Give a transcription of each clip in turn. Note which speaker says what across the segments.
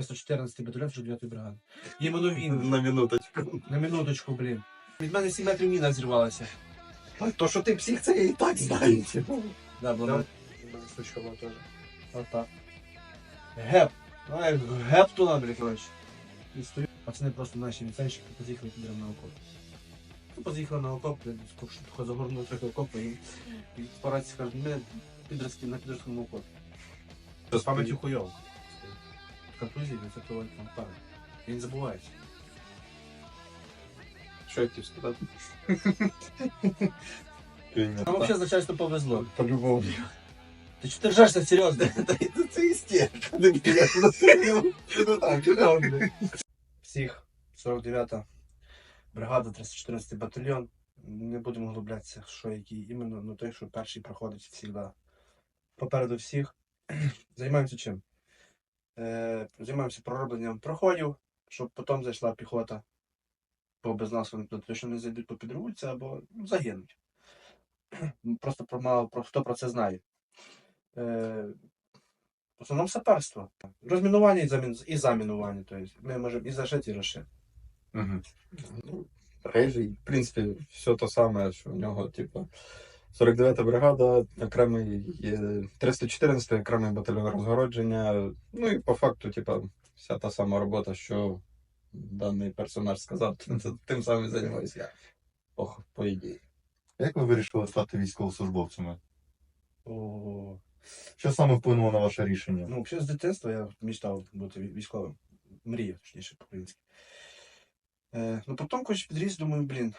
Speaker 1: 114 батальйон 9 бригади. Іменно він.
Speaker 2: На минуточку.
Speaker 1: На минуточку, блін. Від мене 7 метрів міна зірвалася.
Speaker 2: А то, що ти псих, це я і так знаю.
Speaker 1: Да, була була теж. Отак. Геп. Ай, геп туди, блін, коротше. І стою. Пацани просто наші ліцейщики поз'їхали підрям на окоп. Ну, поз'їхали на окоп, блін, скоро загорнули трохи окопи і, і по рації кажуть, ми підростки на підростковому окопі.
Speaker 2: З пам'яттю хуйово.
Speaker 1: Контузії, то там пара. Він забувається.
Speaker 2: Що я хотів сказати?
Speaker 1: Нам взагалі начальство повезло.
Speaker 2: По-любому.
Speaker 1: Ти чого ти ржешся серйозно?
Speaker 2: Це істерика. Ну
Speaker 1: Всіх 49-та бригада, 314 батальйон. Не будемо углублятися, що який іменно, ну той, що перший проходить завжди. Попереду всіх. Займаємося чим? Е, займаємося проробленням проходів, щоб потім зайшла піхота. Бо без нас вони туди точно не зайдуть, попідривуються або ну, загинуть. Просто про мало про хто про це знає. Е, в основному саперство. Розмінування і, замін, і замінування. Тобто ми можемо і зашити, і розшити.
Speaker 2: Ну, Рейжий, в принципі, все те саме, що в нього, типу, 49-та бригада, окремий є 314 окремий батальйон розгородження. Ну і по факту, типу, вся та сама робота, що даний персонаж сказав, тим самим займаюся я. Ох, по ідеї.
Speaker 3: Як ви вирішили стати військовослужбовцями?
Speaker 1: О,
Speaker 3: Що саме вплинуло на ваше рішення?
Speaker 1: ну, взагалі з дитинства я мечтав бути військовим. Мріяв, точніше, по-українськи. Е, ну, потім, коли підріс, думаю, блін,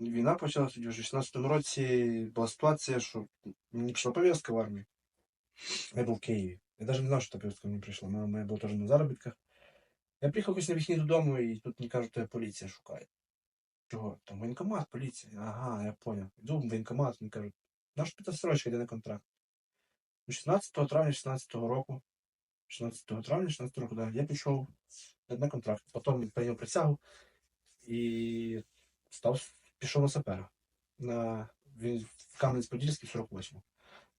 Speaker 1: війна почалася тоді в 16-му році, була ситуація, що мені прийшла повістка в армію. Я був в Києві. Я навіть не знав, що та повістка мені прийшла. Мама моя була теж на заробітках. Я приїхав якось на вихідні додому, і тут мені кажуть, що поліція шукає. Чого? Там воєнкомат, поліція. Ага, я поняв. Йду в воєнкомат, мені кажуть, наш срочка йде на контракт. Ну, 16 травня 16 року, 16 травня 16 року, да, я пішов на контракт. Потім прийняв присягу і став, пішов на сапера. На, він в Кам'янець-Подільський 48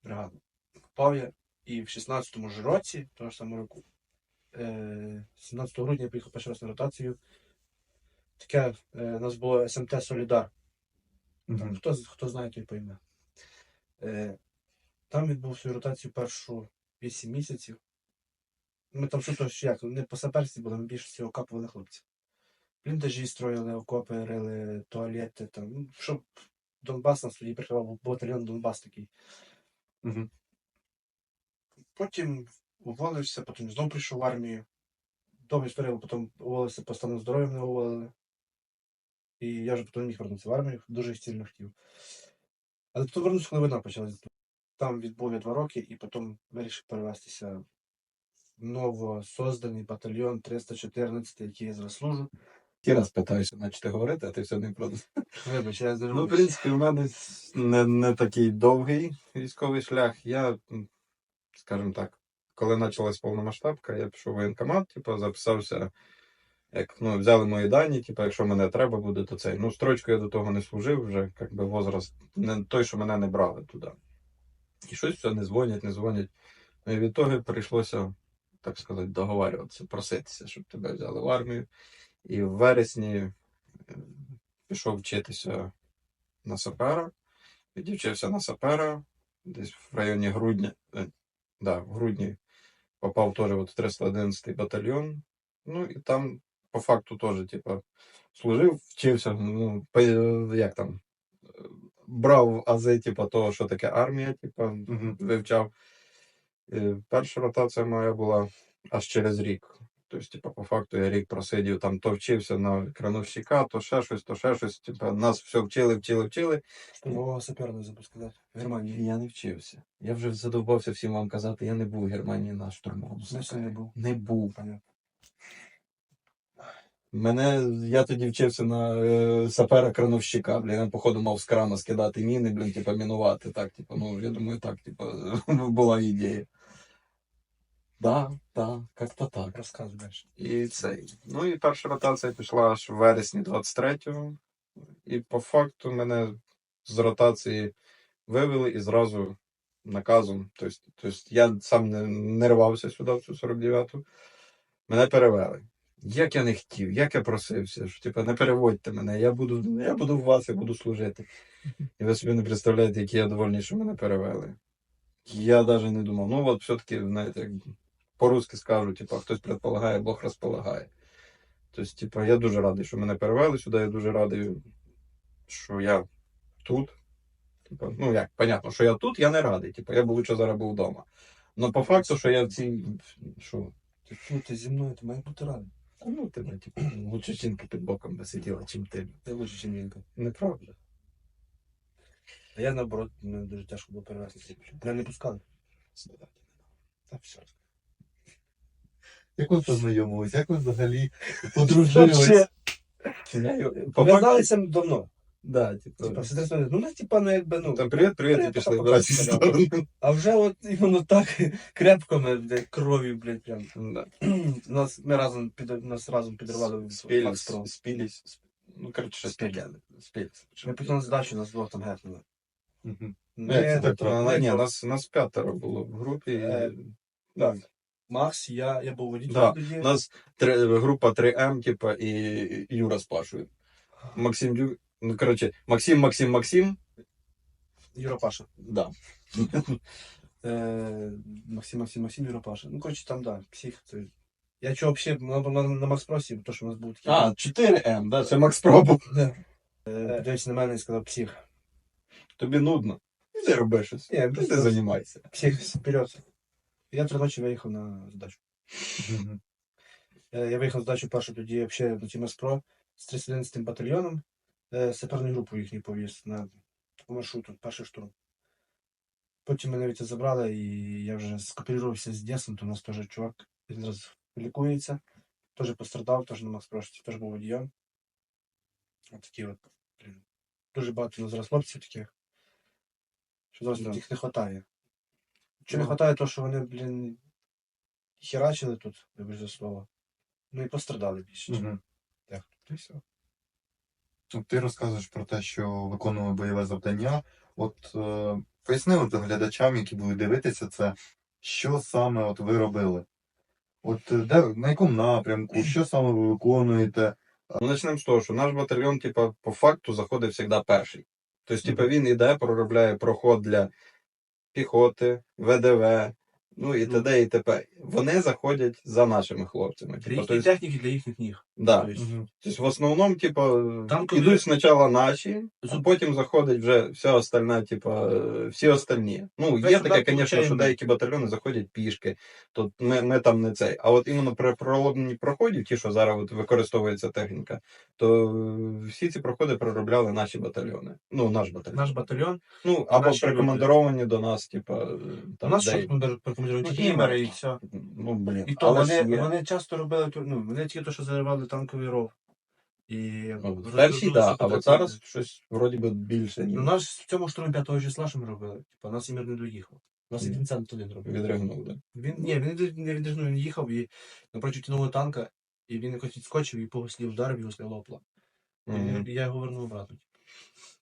Speaker 1: бригаду. Попав я і в 16-му ж році, того ж самого року, е, 17 грудня я приїхав перший раз на ротацію. Таке, е, у нас було СМТ Солідар. Там,
Speaker 3: Мгм.
Speaker 1: хто, хто знає, той пойме. Е, там відбув свою ротацію першу 8 місяців. Ми там що як, не по саперстві були, ми більше всього окапували хлопців. Бліндажі строїли, окопи, рили, туалети, там, ну, щоб Донбас нас тоді прикривав, батальйон Донбас такий.
Speaker 3: Мгм.
Speaker 1: Потім уволився, потім знову прийшов в армію. Довга історія, потім уволився по стану здоров'я мене уволили. І я вже потім міг вернутися в армію, дуже сильно хотів. Але потім вернувся, коли війна почалася. Там відбув я два роки і потім вирішив перевестися в новосозданий батальйон 314, який я зараз служу.
Speaker 2: Ті раз питаюся, наче говорити, а ти все не про
Speaker 1: Вибач, я
Speaker 2: Ну, в принципі, в мене не, не такий довгий військовий шлях. Я, скажімо так, коли почалась повномасштабка, я пішов в воєнкомат, типу, записався, як ну, взяли мої дані, типу, якщо мене треба буде, то цей. Ну, строчку я до того не служив, вже як би возраст не той, що мене не брали туди. І щось все не дзвонять, не дзвонять. Ну, і від того прийшлося, так сказати, договарюватися, проситися, щоб тебе взяли в армію. І в вересні е, пішов вчитися на сапера. Відівчився на сапера десь в районі грудня. е, Да, в грудні попав теж в 311 батальйон. Ну і там по факту теж, типу, служив, вчився, ну, як там, е, брав ази, типу, того, що таке армія, типу, вивчав. Е, Перша ротація моя була аж через рік. Тобто, типу, по факту я рік просидів, там то вчився на крановщика, то ще щось, то ще щось. Типу, нас все вчили, вчили, вчили.
Speaker 1: Штурмового сапера не забув сказати. В Германії.
Speaker 2: Я не вчився. Я вже задовбався всім вам казати, я не був у Германії на штурмовому.
Speaker 1: Значить, не був.
Speaker 2: Не був.
Speaker 1: Понятно.
Speaker 2: Мене, я тоді вчився на е, сапера крановщика, блін, я походу мав з крана скидати міни, блін, типу, мінувати. Так, типу, ну, я думаю, так, типу, була ідея. Да, да, як-то так.
Speaker 1: Розказуй далі.
Speaker 2: І цей. Ну і перша ротація пішла аж в вересні 23-го. І по факту мене з ротації вивели і зразу наказом. Тобто, тобто я сам не, не рвався сюди, в цю 49-ту. Мене перевели. Як я не хотів, як я просився, що типу, не переводьте мене, я буду, я буду в вас, я буду служити. І ви собі не представляєте, які я довольний, що мене перевели. Я навіть не думав, ну от все-таки, знаєте, по-русски скажу, типу, хтось предполагає, Бог розполагає. Тобто, типу, я дуже радий, що мене перевели сюди, я дуже радий, що я тут. Типу, ну як, понятно, що я тут, я не радий. Типу, я б лучше зараз був вдома. Ну, по факту, що я в цій. Що?
Speaker 1: Ти фу, ти зі мною, ти маєш бути радий.
Speaker 2: Та ну тебе, типу, лучше жінка під боком би сиділа, чим ти.
Speaker 1: Ти лучше, ніж Вінка.
Speaker 2: Неправда.
Speaker 1: А я наоборот, мені дуже тяжко було перевести. Мене не пускали. Та все.
Speaker 3: Як ви познайомились? Як ви взагалі подружились?
Speaker 1: Пов'язалися давно.
Speaker 2: да, типу.
Speaker 1: Типа, все те, ну, ну, типа, ну, якби, ну.
Speaker 2: Там привіт, привіт, і пішли разі
Speaker 1: пока.
Speaker 2: сторони.
Speaker 1: А вже от іменно так крепко ми, блядь, кров'ю, блядь, прям.
Speaker 2: Да.
Speaker 1: Нас, ми разом, під, нас разом підривали в
Speaker 2: Спілись,
Speaker 1: Макстром.
Speaker 2: Ну, коротше, щось
Speaker 1: Спілись.
Speaker 2: таке.
Speaker 1: Ми потім на здачу нас двох там гепнули. Ми-
Speaker 3: Як так
Speaker 2: ні, нас, нас п'ятеро було в групі. і- Так.
Speaker 1: Макс, я, я був водителем
Speaker 2: Да.
Speaker 1: тоді.
Speaker 2: У нас три, група 3М, типа, і Юра з Пашою. Максим Дю... Ну, коротше, Максим, Максим, Максим.
Speaker 1: Юра Паша.
Speaker 2: Да.
Speaker 1: Е, Максим, Максим, Максим, Юра Паша. Ну, коротше, там, да, псих. Це... Я чого взагалі на, на, на Макс Просі, то, що у нас був такий.
Speaker 2: А, 4М, да, це Макс Пробу.
Speaker 1: Е, на мене і сказав псих.
Speaker 2: Тобі нудно. Іди роби щось.
Speaker 1: Ні,
Speaker 2: Ти
Speaker 1: просто
Speaker 2: займайся.
Speaker 1: псих вперед. Я три ночі виїхав на здачу. Е, Я виїхав з дачу першу тоді взагалі на Тімаспро з 311 батальйоном. Е, Саперну групу їхню повіз на маршруту, перший штурм. Потім мене від забрали, і я вже скооперувався з Дєсом, то у нас теж чувак він зараз лікується, теж пострадав, теж на Макспрошці, теж був водієм. От такі от. Дуже багато у нас зараз хлопців таких. Що зараз їх не вистачає. Чи не вистачає, то що вони, блін, херачили тут, вибач за слово. Ну і пострадали більше.
Speaker 3: Мгм.
Speaker 1: То й все.
Speaker 3: От Ти розказуєш про те, що виконували бойове завдання. От е, поясни от глядачам, які будуть дивитися це, що саме от ви робили? От е, де, на якому напрямку, що саме ви виконуєте?
Speaker 2: Ну, почнемо з того, що наш батальйон, типа, по факту заходить завжди перший. Тобто, типа, він іде, проробляє проход для піхоти, ВДВ, ну і т.д. і т.п. Вони заходять за нашими хлопцями.
Speaker 1: Для
Speaker 2: Типа,
Speaker 1: їхньої
Speaker 2: тобто,
Speaker 1: техніки, для їхніх ніг.
Speaker 2: да.
Speaker 1: Тобто,
Speaker 2: Тобто, в основному, типа,
Speaker 1: Там, коли-
Speaker 2: ідуть спочатку наші, а
Speaker 1: Зуб-
Speaker 2: потім заходить вже вся остальна, типа, е, всі остальні. Ну,
Speaker 1: Весь
Speaker 2: є
Speaker 1: удар
Speaker 2: таке, звісно, що
Speaker 1: получаємо.
Speaker 2: деякі батальйони заходять пішки, то ми, ми там не цей. А от іменно при проломленні проходів, ті, що зараз от використовується техніка, то е, всі ці проходи проробляли наші батальйони. Ну, наш батальйон.
Speaker 1: Наш батальйон.
Speaker 2: Ну, або
Speaker 1: наші люди.
Speaker 2: прикомандировані до нас, типа, е,
Speaker 1: У нас ми прокомандували
Speaker 2: Ну,
Speaker 1: імери і все.
Speaker 2: Ну, блін.
Speaker 1: І то
Speaker 2: але
Speaker 1: вони,
Speaker 2: ж є.
Speaker 1: вони часто робили, ту- ну, вони тільки то, що заривали танковий ров. І
Speaker 2: Ну, в
Speaker 1: роз-
Speaker 2: так, а от зараз щось вроді би більше, ніж
Speaker 1: Ну, наш в цьому штурмі 5 числа, що ми робили, типу, нас імер не доїхав. Нас
Speaker 2: Мгм.
Speaker 1: Вінсент один робив.
Speaker 2: відригнув. Да.
Speaker 1: Він, ні, він не- не відрижнув, він їхав і напроти тянули танка, і він якось відскочив і по гослі вдарив, і госля лопла.
Speaker 2: Мгм.
Speaker 1: Я його вернув обратно.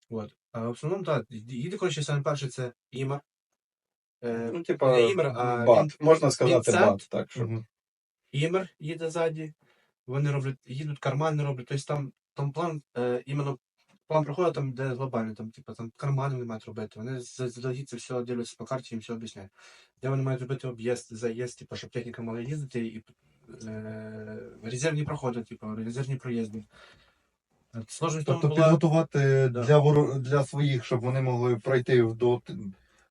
Speaker 1: От. А в основному, так, їде, коротше, саме перше це імер. Е,
Speaker 2: Ну, типа,
Speaker 1: не імер, а
Speaker 2: бат.
Speaker 1: він-
Speaker 2: Можна сказати
Speaker 1: Вінсент.
Speaker 2: бат, так що.
Speaker 3: Мгм.
Speaker 1: Імер їде ззаді, вони роблять, їдуть кармани роблять, тобто там, там план, е, іменно план проходу там, де глобальний, там, типу, там кармани вони мають робити. Вони заздалегідь це все дивляться по карті, їм все об'ясняють. Де вони мають робити об'їзд, заїзд, типу, щоб техніка могла їздити, і е, резервні проходи, типу, резервні проїзди. Сложність
Speaker 3: Тобто
Speaker 1: була...
Speaker 3: підготувати
Speaker 1: Да.
Speaker 3: для для своїх, щоб вони могли пройти до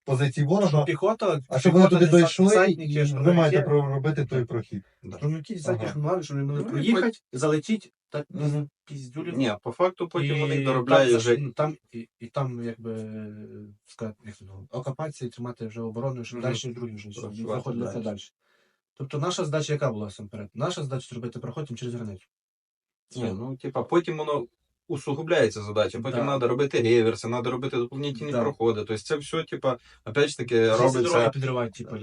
Speaker 3: позицій ворога,
Speaker 1: Піхота,
Speaker 3: а щоб вони туди дійшли, і ви маєте проробити той прохід.
Speaker 1: Десантні
Speaker 3: Ага.
Speaker 1: штурмували, щоб вони могли
Speaker 2: Ну,
Speaker 1: проїхати, залетіти, та
Speaker 3: Мгм.
Speaker 1: піздюлі.
Speaker 2: Ні, по факту потім вони доробляють вже.
Speaker 1: ну, там, і, і там, якби е, сказати, як окупації тримати вже оборону, щоб
Speaker 2: Мгм.
Speaker 1: далі другі вже
Speaker 2: Просувати
Speaker 1: заходили
Speaker 2: далі.
Speaker 1: далі. Тобто наша задача яка була насамперед? Наша задача зробити проход через границю.
Speaker 2: Ні, ну, типа, потім воно усугубляється задача. Потім
Speaker 1: Да.
Speaker 2: треба робити реверси, треба робити доповнительні
Speaker 1: Да.
Speaker 2: проходи. Тобто це все, типа, опять ж таки, робиться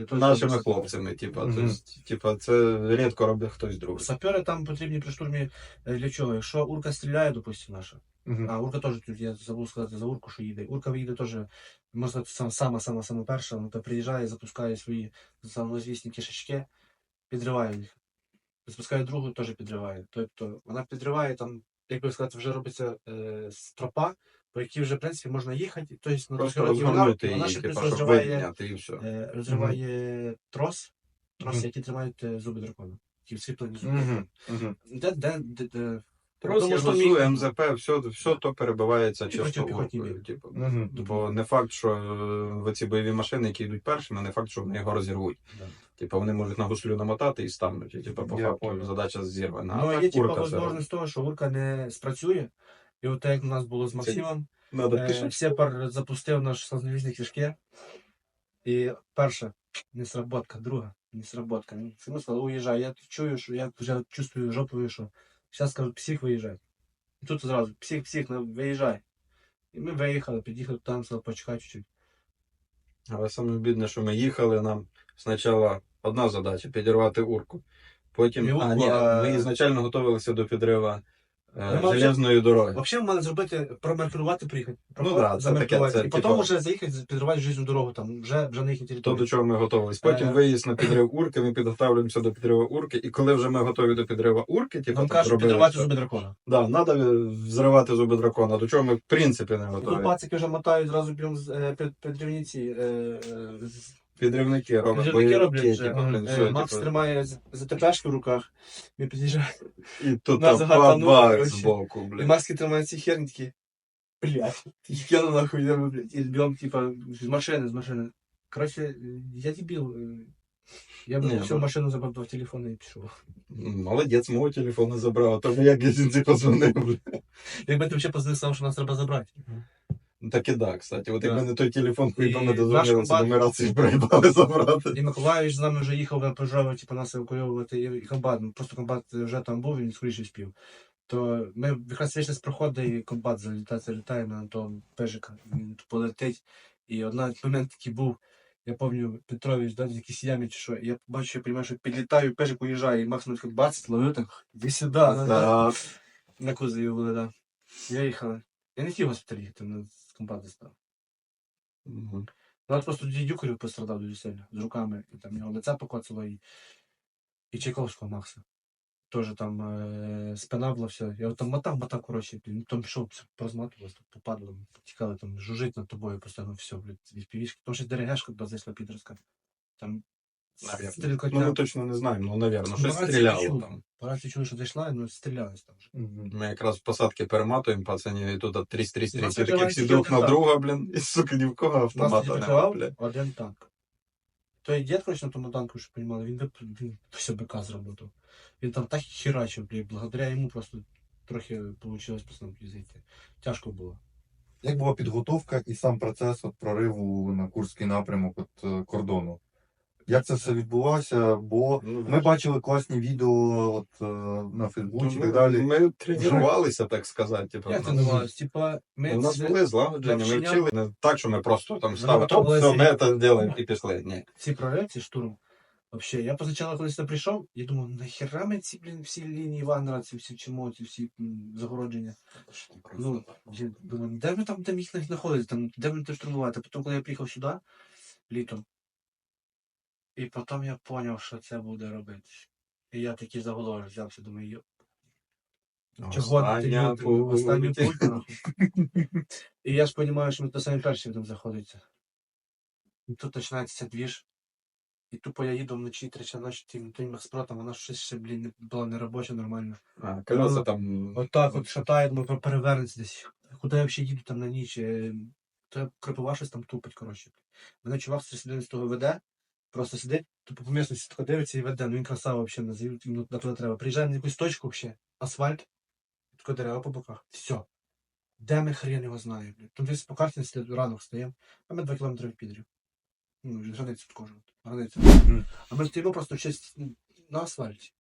Speaker 1: того,
Speaker 2: нашими хлопцями. Типа, тобто, типа, це рідко робить хтось другий.
Speaker 1: Сапери там потрібні при штурмі е, для чого? Якщо урка стріляє, допустимо, наша.
Speaker 3: Мгм.
Speaker 1: А урка теж тут, я забув сказати за урку, що їде. Урка їде теж, можна сказати, сам, сама, сама, сама перша, вона приїжджає, запускає свої самозвісні кишечки, підриває їх. запускає другу, теж підриває. Тобто вона підриває там, як би сказати, вже робиться е, стропа, по якій вже, в принципі, можна їхати. Тобто, ну,
Speaker 2: Просто
Speaker 1: вона- вона ще
Speaker 2: типу,
Speaker 1: плюс
Speaker 2: щоб
Speaker 1: розриває, е, розриває трос, троси,
Speaker 3: Мгм.
Speaker 1: які тримають е, зуби дракона. Які всвітлені зуби
Speaker 3: Мгм.
Speaker 1: дракона. Де, де, де, де,
Speaker 2: Трос,
Speaker 1: що
Speaker 2: язу,
Speaker 1: мій-
Speaker 2: МЗП, все, все то перебивається чисто
Speaker 1: протипіхотні
Speaker 2: уркою. Типу.
Speaker 3: Мгм.
Speaker 2: Бо не факт, що е, ці бойові машини, які йдуть першими, не факт, що вони його розірвуть.
Speaker 1: Да.
Speaker 2: Типу вони можуть на гуслю намотати і стануть. І, типу, по факту задача зірвана.
Speaker 1: Ну,
Speaker 2: а
Speaker 1: є типа можливість того, що урка не спрацює. І от так, як у нас було з Максимом, е. Сепар запустив наш слозневісні кишки. І перша не сработка, друга не сработка. Ну, Смисл уїжджай. Я чую, що я вже чувствую жопою, що зараз скажуть, псих виїжджай. І тут зразу псих, псих, ну, виїжджай. І ми виїхали, під'їхали там, сказали, почекай чуть-чуть.
Speaker 2: Але саме бідне, що ми їхали, нам спочатку одна задача підірвати урку. Потім,
Speaker 1: Не
Speaker 2: а,
Speaker 1: урку,
Speaker 2: ні,
Speaker 1: а-
Speaker 2: ми ізначально готувалися до підрива железної дороги.
Speaker 1: Взагалі, мали зробити, промаркувати, приїхати.
Speaker 2: Ну да, це таке, це,
Speaker 1: і потім
Speaker 2: типа-
Speaker 1: вже заїхати, підривати жизненну дорогу, там, вже, вже на їхній
Speaker 2: То, до чого ми готувалися. Потім
Speaker 1: Е.
Speaker 2: виїзд на підрив урки, ми підготовлюємося до підриву урки, і коли вже ми готові до підрива урки, типу,
Speaker 1: Нам кажуть,
Speaker 2: робили,
Speaker 1: підривати зуби дракона.
Speaker 2: Да, треба взривати зуби дракона, до чого ми в принципі не
Speaker 1: Тут
Speaker 2: готові.
Speaker 1: пацики вже мотають зразу е, під, підривниці. Е, е, з-
Speaker 2: Підривники роблять,
Speaker 1: Підривники роблять
Speaker 2: бойовики,
Speaker 1: вже.
Speaker 2: типу, блін,
Speaker 1: Е,
Speaker 2: все,
Speaker 1: Макс
Speaker 2: типу,
Speaker 1: тримає з- ЗТПшки в руках. Ми під'їжджаємо.
Speaker 2: і тут
Speaker 1: нас
Speaker 2: та
Speaker 1: гатануло,
Speaker 2: бабах
Speaker 1: коротше.
Speaker 2: збоку,
Speaker 1: І
Speaker 2: блін.
Speaker 1: Макс тримає ці херні такі. Блядь, я на нахуй йдемо, блядь. І б'ємо, типа, з машини, з машини. Коротше, е, я дебіл. е, Я б
Speaker 2: Ні,
Speaker 1: всю
Speaker 2: ну-
Speaker 1: машину забрав два телефони і пішов.
Speaker 2: Молодець, мого телефону забрав, а то ми як я жінці позвонив. блін.
Speaker 1: Якби ти взагалі позвонив, сказав, що нас треба забрати.
Speaker 2: Ну, Так і да, кстати. От якби не той телефон, би ми дозвонилися,
Speaker 1: комбат-
Speaker 2: нумерації проїбали забрати.
Speaker 1: І Миколаївич з нами вже їхав на пожежу, типу, нас евакуювати, і комбат, ну, просто комбат вже там був, він скоріше спів. То ми якраз з проходу, і комбат залітає, залітає на того пежика, він полетить. І один момент такий був, я пам'ятаю, Петрович, да, в якійсь чи що, і я бачу, я розумію, що підлітаю, пежик уїжджає, і Макс так бац, ловив так, іди сюди, на, кузові були, да. Я їхали. Я не хотів госпіталь їхати, комбата став.
Speaker 2: Мгм.
Speaker 1: Ну, просто дідюкарів пострадав дуже сильно з руками, і там його лице покоцало і, і Чайковського Макса. Теж там е, спина була вся. Я там мотав, мотав, коротше, блін, там пішов, все порозматувалось, попадало, тікали, там жужить над тобою постійно все, блядь, від півішки. Тому що ДРГшка туди зайшла підростка. Там
Speaker 2: Навірно. Ну, ми точно не знаємо, ну, навірно,
Speaker 1: Ну,
Speaker 2: щось стріляло там.
Speaker 1: По рації чули, що зайшла, ну стрілялись там вже.
Speaker 2: Ми якраз посадки перематуємо, пацанів, і тут тріс тріс тріс
Speaker 1: Нас
Speaker 2: і такі всі друг на друга, блін, і, сука, ні в кого автомата немає, блін.
Speaker 1: один танк. Той дід, коротше, на тому танку, що розуміли, він, він все БК зробив. Він там так херачив, блін, благодаря йому просто трохи вийшло пацанам зайти. Тяжко було.
Speaker 3: Як була підготовка і сам процес от прориву на Курський напрямок от, е, кордону? Як це все відбувалося? Бо
Speaker 2: Ну,
Speaker 3: ми бачили класні відео от, е, на Фейсбуці і так далі.
Speaker 2: ми тренувалися, так сказати. Типу,
Speaker 1: Як це
Speaker 2: ну,
Speaker 1: називалось? Типа, ми
Speaker 2: У нас були злагодження, ми
Speaker 1: навчання-
Speaker 2: вчили не так, що ми просто там ставили, оп,
Speaker 1: готувалися
Speaker 2: все, ми це зробимо і пішли. Ні.
Speaker 1: ці прориви, ці штурм. Вообще, я позначала, коли сюди прийшов, я думав, нахера ми ці, блін, всі лінії Вагнера, ці всі чому, ці всі м, загородження. Ну, я думаю, де ми там, де ми їх знаходити, там, де ми те штурмувати. Потім, коли я приїхав сюди, літом, і потім я зрозумів, що це буде робити. І я такий заголовок взявся, думаю, йо. Чого ти? Останній нахуй. І я ж розумію, що ми то самі перші будемо заходити. І тут починається двіж. І тупо я їду вночі, тричі ночі тим тим мехспротом, вона щось ще, блін, не була не робоча, нормально.
Speaker 2: А, колеса там.
Speaker 1: От так от шатає, думаю, перевернеться десь. Куди я взагалі їду там на ніч? Е, То кропива щось там тупить, коротше. Мене чувак з 39-го веде, просто сидить, тупо по місності тільки дивиться і веде. Ну він красава взагалі, ну, на туди треба. Приїжджає на якусь точку взагалі, асфальт, тако дерева по боках. Все. Де ми хрен його знає, блін. Тут десь по карті ранок стоїмо, а ми 2 кілометри від підрів. Ну, границю також. Границю. А ми стоїмо просто щось на асфальті.